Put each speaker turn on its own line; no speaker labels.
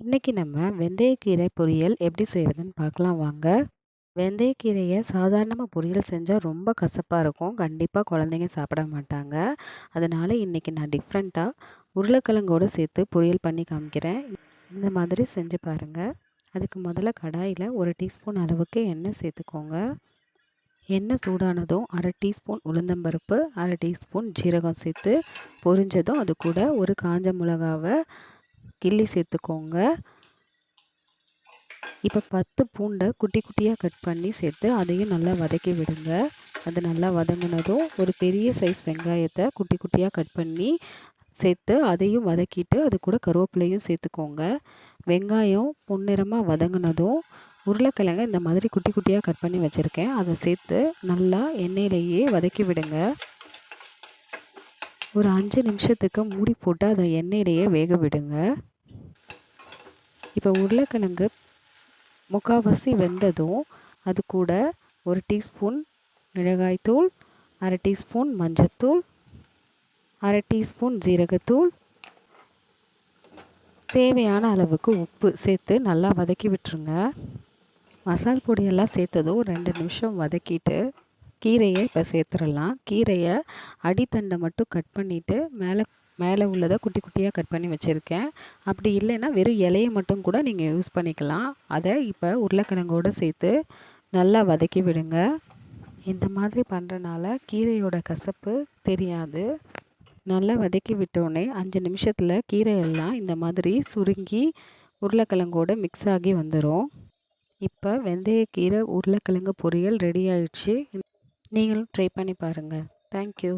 இன்றைக்கி நம்ம வெந்தயக்கீரை பொரியல் எப்படி செய்கிறதுன்னு பார்க்கலாம் வாங்க. வெந்தயக்கீரையை சாதாரணமாக பொரியல் செஞ்சால் ரொம்ப கசப்பாக இருக்கும். கண்டிப்பாக குழந்தைங்க சாப்பிட மாட்டாங்க. அதனால் இன்றைக்கி நான் டிஃப்ரெண்ட்டாக உருளைக்கிழங்கோடு சேர்த்து பொரியல் பண்ணி காமிக்கிறேன். இந்த மாதிரி செஞ்சு பாருங்கள் அதுக்கு முதல்ல கடாயில் ஒரு டீஸ்பூன் அளவுக்கு எண்ணெய் சேர்த்துக்கோங்க. எண்ணெய் சூடானதும் அரை டீஸ்பூன் உளுந்தம்பருப்பு அரை டீஸ்பூன் ஜீரகம் சேர்த்து பொரிஞ்சதும் அது கூட ஒரு காஞ்ச மிளகாவை கிள்ளி சேர்த்துக்கோங்க. இப்போ பத்து பூண்டை குட்டி குட்டியாக கட் பண்ணி சேர்த்து அதையும் நல்லா வதக்கி விடுங்க. அது நல்லா வதங்கினதும் ஒரு பெரிய சைஸ் வெங்காயத்தை குட்டி குட்டியாக கட் பண்ணி சேர்த்து அதையும் வதக்கிட்டு அது கூட கருவேப்பிலையும் சேர்த்துக்கோங்க. வெங்காயம் பொன்னிறமாக வதங்கினதும் உருளைக்கிழங்க இந்த மாதிரி குட்டி குட்டியாக கட் பண்ணி வச்சுருக்கேன். அதை சேர்த்து நல்லா எண்ணெயிலேயே வதக்கி விடுங்க. ஒரு அஞ்சு நிமிஷத்துக்கு மூடி போட்டு அதை எண்ணெயிலேயே வேக விடுங்க. இப்போ உருளைக்கிழங்கு முக்கால்வாசி வெந்ததும் அது கூட ஒரு டீஸ்பூன் மிளகாய்த்தூள் அரை டீஸ்பூன் மஞ்சத்தூள் அரை டீஸ்பூன் ஜீரகத்தூள். தேவையான அளவுக்கு உப்பு சேர்த்து நல்லா வதக்கி விட்டுருங்க. மசால் பொடியெல்லாம் சேர்த்ததும் ரெண்டு நிமிஷம் வதக்கிட்டு கீரையை இப்போ சேர்த்துடலாம். கீரையை அடித்தண்டை மட்டும் கட் பண்ணிவிட்டு மேலே மேலே உள்ளதை குட்டி குட்டியாக கட் பண்ணி வச்சுருக்கேன். அப்படி இல்லைன்னா வெறும் இலையை மட்டும் கூட நீங்கள் யூஸ் பண்ணிக்கலாம். அதை இப்போ உருளைக்கிழங்கோடு சேர்த்து நல்லா வதக்கி விடுங்க. இந்த மாதிரி பண்ணுறனால கீரையோட கசப்பு தெரியாது. நல்லா வதக்கி விட்டோடனே அஞ்சு நிமிஷத்தில் கீரையெல்லாம் இந்த மாதிரி சுருங்கி உருளைக்கிழங்கோடு மிக்ஸ் ஆகி வந்துடும் இப்போ வெந்தயக்கீரை உருளைக்கிழங்கு பொரியல் ரெடி ஆயிடுச்சு. நீங்களும் ட்ரை பண்ணி பாருங்கள் தேங்க்யூ